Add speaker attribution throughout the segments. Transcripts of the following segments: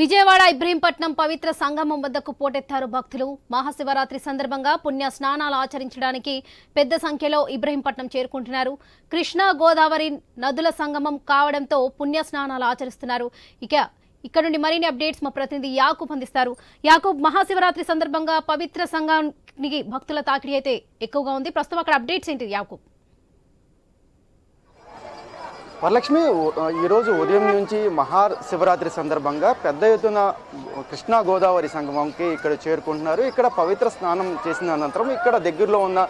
Speaker 1: విజయవాడ ఇబ్రహీంపట్నం పవిత్ర సంగమం వద్దకు పోటెత్తారు భక్తులు. మహాశివరాత్రి సందర్భంగా పుణ్య స్నానాలు ఆచరించడానికి పెద్ద సంఖ్యలో ఇబ్రహీంపట్నం చేరుకుంటున్నారు. కృష్ణా గోదావరి నదుల సంగమం కావడంతో పుణ్య స్నానాలు ఆచరిస్తున్నారు. ఇక ఇక్కడ నుండి మరిన్ని అప్డేట్స్ మా ప్రతినిధి యాకూబ్ అందిస్తారు. యాకూబ్ మహాశివరాత్రి సందర్భంగా పవిత్ర సంఘానికి భక్తుల తాకిడి అయితే ఎక్కువగా ఉంది. ప్రస్తుతం అక్కడ అప్డేట్స్ ఏంటి యాకూబ్?
Speaker 2: వరలక్ష్మి ఈరోజు ఉదయం నుంచి మహాశివరాత్రి సందర్భంగా పెద్ద ఎత్తున కృష్ణా గోదావరి సంగమంకి ఇక్కడ చేరుకుంటున్నారు. ఇక్కడ పవిత్ర స్నానం చేసిన అనంతరం ఇక్కడ దగ్గరలో ఉన్న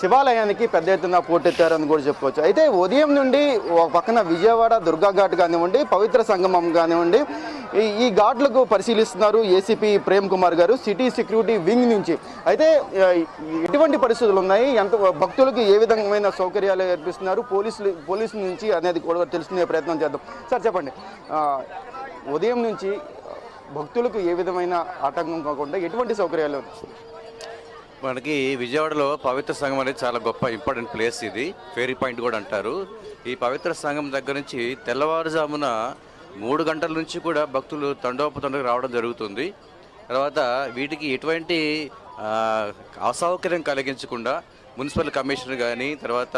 Speaker 2: శివాలయానికి పెద్ద ఎత్తున పోటెత్తారని కూడా చెప్పుకోవచ్చు. అయితే ఉదయం నుండి ఒక పక్కన విజయవాడ దుర్గా ఘాట్ కానివ్వండి పవిత్ర సంగమం కానివ్వండి ఈ ఈ ఘాట్లకు పరిశీలిస్తున్నారు ఏసీపీ ప్రేమ్ కుమార్ గారు సిటీ సెక్యూరిటీ వింగ్ నుంచి. అయితే ఎటువంటి పరిస్థితులు ఉన్నాయి. ఎంత భక్తులకు ఏ విధమైన సౌకర్యాలు ఏర్పిస్తున్నారు పోలీసులు పోలీసుల నుంచి అనేది కూడా తెలుసుకునే ప్రయత్నం చేద్దాం. సార్ చెప్పండి. ఉదయం నుంచి భక్తులకు ఏ విధమైన ఆటంకం కాకుండా ఎటువంటి సౌకర్యాలు
Speaker 3: మనకి విజయవాడలో పవిత్ర సంఘం అనేది చాలా గొప్ప ఇంపార్టెంట్ ప్లేస్ ఇది. ఫేరీ పాయింట్ కూడా అంటారు. ఈ పవిత్ర సంఘం దగ్గర నుంచి తెల్లవారుజామున మూడు గంటల నుంచి కూడా భక్తులు తండోపతండకు రావడం జరుగుతుంది. తర్వాత వీటికి ఎటువంటి అసౌకర్యం కలిగించకుండా మున్సిపల్ కమిషనర్ కానీ తర్వాత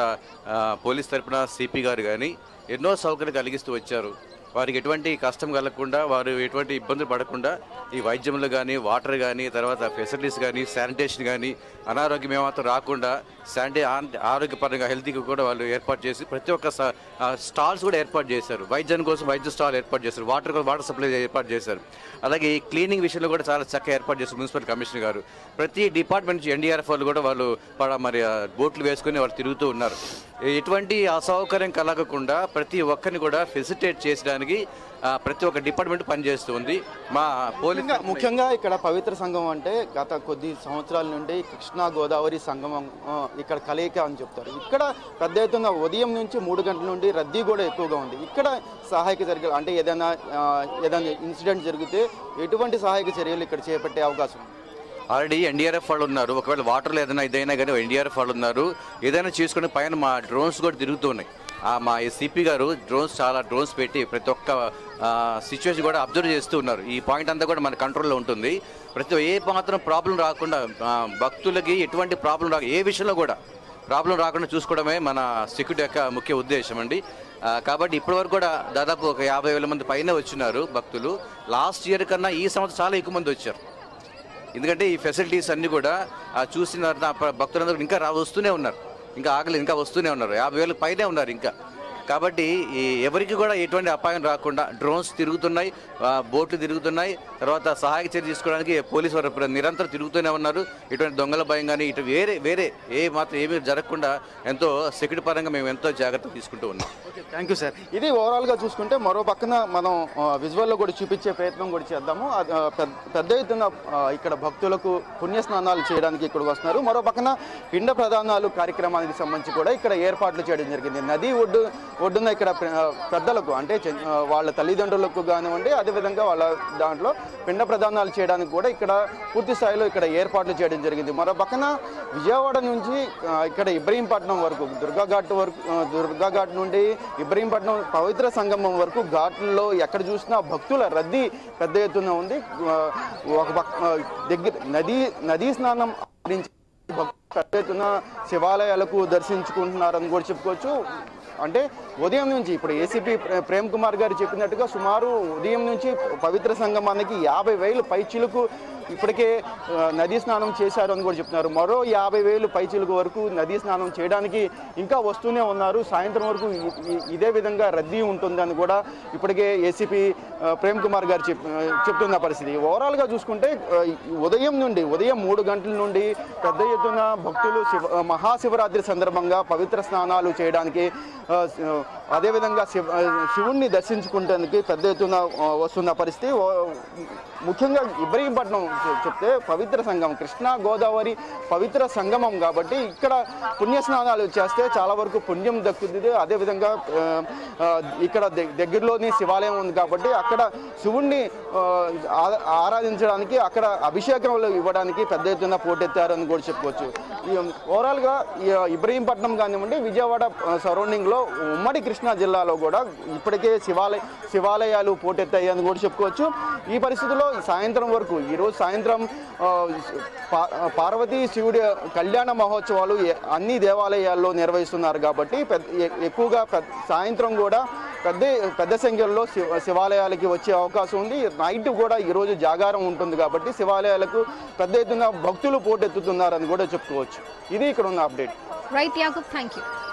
Speaker 3: పోలీస్ తరపున సిపి గారు కానీ ఎన్నో సౌకర్యం కలిగిస్తూ వచ్చారు. వారికి ఎటువంటి కష్టం కలగకుండా వారు ఎటువంటి ఇబ్బందులు పడకుండా ఈ వైద్యంలో కానీ వాటర్ కానీ తర్వాత ఫెసిలిటీస్ కానీ శానిటేషన్ కానీ అనారోగ్యం ఏమాత్రం రాకుండా శానిటే ఆరోగ్యపరంగా హెల్తీకి కూడా వాళ్ళు ఏర్పాటు చేసి ప్రతి ఒక్క స- స్టాల్స్ కూడా ఏర్పాటు చేశారు. వైద్యం కోసం వైద్య స్టాల్ ఏర్పాటు చేశారు. వాటర్ కోసం వాటర్ సప్లై ఏర్పాటు చేశారు. అలాగే ఈ క్లీనింగ్ విషయంలో కూడా చాలా చక్కగా ఏర్పాటు చేశారు మున్సిపల్ కమిషనర్ గారు. ప్రతి డిపార్ట్మెంట్ నుంచి ఎన్డీఆర్ఎఫ్ వాళ్ళు కూడా వాళ్ళు పడ- మరి బోట్లు వేసుకుని వాళ్ళు తిరుగుతూ ఉన్నారు. ఎటువంటి అసౌకర్యం కలగకుండా ప్రతి ఒక్కరిని కూడా ఫెసిలిటేట్ చేయడానికి ప్రతి ఒక్క డిపార్ట్మెంట్ పనిచేస్తుంది. మా పోలీస్
Speaker 2: ముఖ్యంగా ఇక్కడ పవిత్ర సంగమం అంటే గత కొద్ది సంవత్సరాల నుండి కృష్ణా గోదావరి సంగమం ఇక్కడ కలయిక అని చెప్తారు. ఇక్కడ పెద్ద ఎత్తున ఉదయం నుంచి మూడు గంటల నుండి రద్దీ కూడా ఎక్కువగా ఉంది. ఇక్కడ సహాయక చర్యలు అంటే ఏదైనా ఏదైనా ఇన్సిడెంట్ జరిగితే ఎటువంటి సహాయక చర్యలు ఇక్కడ చేపట్టే అవకాశం ఉంది?
Speaker 3: ఆల్రెడీ ఎన్డీఆర్ఎఫ్ వాళ్ళు ఉన్నారు. ఒకవేళ వాటర్లో ఏదైనా ఇదైనా కానీ ఎన్డీఆర్ఎఫ్ వాళ్ళు ఉన్నారు. ఏదైనా చేసుకుని పైన మా డ్రోన్స్ కూడా తిరుగుతూ ఉన్నాయి. ఆ మా సిపి గారు డ్రోన్స్ చాలా డ్రోన్స్ పెట్టి ప్రతి ఒక్క సిచ్యువేషన్ కూడా అబ్జర్వ్ చేస్తూ ఉన్నారు. ఈ పాయింట్ అంతా కూడా మన కంట్రోల్లో ఉంటుంది. ప్రతి ఏ మాత్రం ప్రాబ్లం రాకుండా భక్తులకి ఎటువంటి ప్రాబ్లం రా ఏ విషయంలో కూడా ప్రాబ్లం రాకుండా చూసుకోవడమే మన సెక్యూరిటీ యొక్క ముఖ్య ఉద్దేశం అండి. కాబట్టి ఇప్పటివరకు కూడా దాదాపు ఒక యాభై వేల మంది పైన వచ్చినారు భక్తులు. లాస్ట్ ఇయర్ కన్నా ఈ సంవత్సరం చాలా ఎక్కువ మంది వచ్చారు. ఎందుకంటే ఈ ఫెసిలిటీస్ అన్నీ కూడా చూసిన భక్తులందరూ ఇంకా రా వస్తూనే ఉన్నారు. ఇంకా ఆకలి ఇంకా వస్తూనే ఉన్నారు. యాభై వేలకు పైనే ఉన్నారు ఇంకా. కాబట్టి ఈ ఎవరికి కూడా ఎటువంటి అపాయం రాకుండా డ్రోన్స్ తిరుగుతున్నాయి బోట్లు తిరుగుతున్నాయి తర్వాత సహాయక చర్య తీసుకోవడానికి పోలీసు వారు నిరంతరం తిరుగుతూనే ఉన్నారు. ఇటువంటి దొంగల భయం కానీ ఇటు వేరే వేరే ఏ మాత్రం ఏమీ జరగకుండా ఎంతో సెక్యూరిటీ పరంగా మేము ఎంతో జాగ్రత్త తీసుకుంటూ ఉన్నాం.
Speaker 2: Okay thank you sir. ఇది ఓవరాల్గా చూసుకుంటే మరో పక్కన మనం విజువల్లో కూడా చూపించే ప్రయత్నం కూడా చేద్దాము. పెద్ద- పెద్ద ఎత్తున ఇక్కడ భక్తులకు పుణ్య స్నానాలు చేయడానికి ఇక్కడికి వస్తున్నారు. మరో పక్కన పిండ ప్రధానాలు కార్యక్రమానికి సంబంధించి కూడా ఇక్కడ ఏర్పాట్లు చేయడం జరిగింది. నది ఒడ్డు ఒడ్డున ఇక్కడ పెద్దలకు అంటే వాళ్ళ తల్లిదండ్రులకు కానివ్వండి అదేవిధంగా వాళ్ళ దాంట్లో పిండ ప్రదానాలు చేయడానికి కూడా ఇక్కడ పూర్తి స్థాయిలో ఇక్కడ ఏర్పాట్లు చేయడం జరిగింది. మరో పక్కన విజయవాడ నుంచి ఇక్కడ ఇబ్రహీంపట్నం వరకు దుర్గాఘాట్ వరకు దుర్గాఘాట్ నుండి ఇబ్రహీంపట్నం పవిత్ర సంగమం వరకు ఘాట్లలో ఎక్కడ చూసినా భక్తుల రద్దీ పెద్ద ఎత్తున ఉంది. ఒక దగ్గర నదీ నదీ స్నానం భక్తులు పెద్ద ఎత్తున శివాలయాలకు దర్శించుకుంటున్నారని కూడా చెప్పుకోవచ్చు. అంటే ఉదయం నుంచి ఇప్పుడు ఏసీపీ ప్రేమ్ కుమార్ గారు చెప్పినట్టుగా సుమారు ఉదయం నుంచి పవిత్ర సంగమానికి యాభై వేలు పైచిలకు ఇప్పటికే నదీ స్నానం చేశారు అని కూడా చెప్తున్నారు. మరో యాభై వేలు పైచిలకు వరకు నదీ స్నానం చేయడానికి ఇంకా వస్తూనే ఉన్నారు. సాయంత్రం వరకు ఇదే విధంగా రద్దీ ఉంటుందని కూడా ఇప్పటికే ఏసీపీ ప్రేమ్ కుమార్ గారు చెప్ చెప్తున్న పరిస్థితి. ఓవరాల్గా చూసుకుంటే ఉదయం నుండి ఉదయం మూడు గంటల నుండి పెద్ద ఎత్తున భక్తులు శివ మహాశివరాత్రి సందర్భంగా పవిత్ర స్నానాలు చేయడానికి అదేవిధంగా శివ శివుణ్ణి దర్శించుకుంటానికి పెద్ద ఎత్తున వస్తున్న పరిస్థితి. ముఖ్యంగా ఇబ్రహీంపట్నం చెప్తే పవిత్ర సంఘం కృష్ణా గోదావరి పవిత్ర సంగమం కాబట్టి ఇక్కడ పుణ్య స్నానాలు చేస్తే చాలా వరకు పుణ్యం దక్కుతుంది. అదేవిధంగా ఇక్కడ దగ్గరలోని శివాలయం ఉంది కాబట్టి అక్కడ శివుణ్ణి ఆ, ఆరాధించడానికి అక్కడ అభిషేకంలో ఇవ్వడానికి పెద్ద ఎత్తున పోటెత్తారని కూడా చెప్పుకోవచ్చు ఈ ఓవరాల్గా ఇబ్రహీంపట్నం కానివ్వండి విజయవాడ సరౌండింగ్లో ఉమ్మడి కృష్ణ కృష్ణా జిల్లాలో కూడా ఇప్పటికే శివాలయ శివాలయాలు పోటెత్తాయి అని కూడా చెప్పుకోవచ్చు. ఈ పరిస్థితుల్లో సాయంత్రం వరకు ఈరోజు సాయంత్రం పార్వతీ శివుడి కళ్యాణ మహోత్సవాలు అన్ని దేవాలయాల్లో నిర్వహిస్తున్నారు కాబట్టి పెద్ద ఎక్కువగా సాయంత్రం కూడా పెద్ద పెద్ద సంఖ్యలో శివ శివాలయాలకి వచ్చే అవకాశం ఉంది. నైట్ కూడా ఈరోజు జాగారం ఉంటుంది కాబట్టి శివాలయాలకు పెద్ద ఎత్తున భక్తులు పోటెత్తుతున్నారని కూడా చెప్పుకోవచ్చు. ఇది ఇక్కడ ఉన్న update.
Speaker 1: Right Yakub thank you